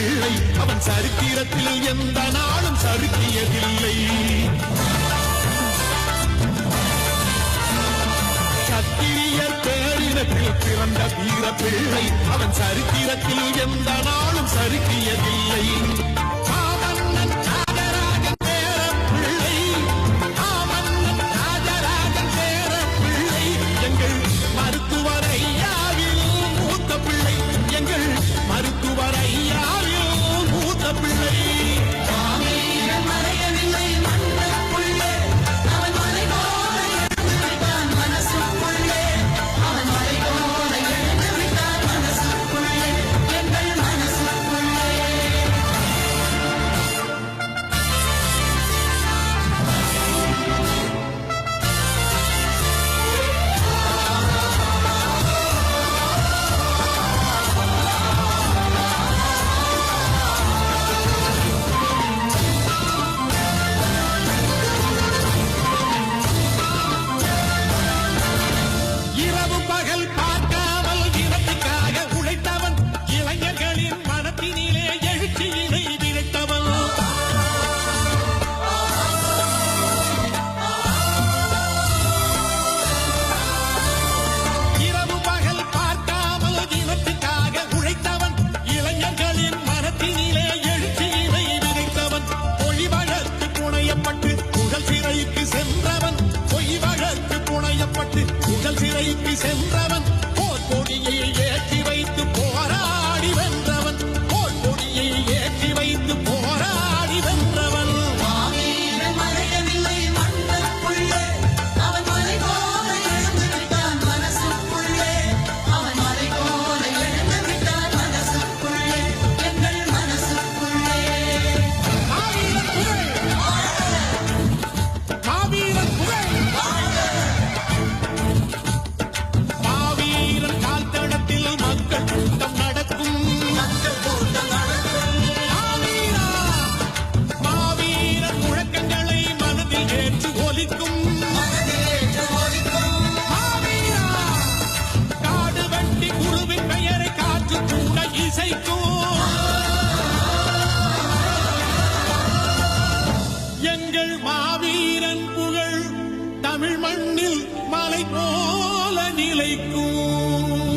பிள்ளை அவன் சரித்திரத்தில் எந்த நாளும் சறுக்கியதில்லை. சத்திரியர் பேரினத்தில் பிறந்த வீர பிள்ளை. அவன் சரித்திரத்தில் எந்த நாளும் சறுக்கியதில்லை. எழுச்சியினை விரட்டவன் இரவு பகல் பார்க்காமல் இனத்துக்காக உழைத்தவன் இளைஞர்களின் மனத்தினிலே எழுச்சியினை விதைத்தவன். பொய் வழக்கு புனையப்பட்டு புகழ் சிறைக்கு சென்றவன். பொய் வழக்கு புனையப்பட்டு புகழ் சிறைக்கு சென்ற மலை போல நிலைக்கும்.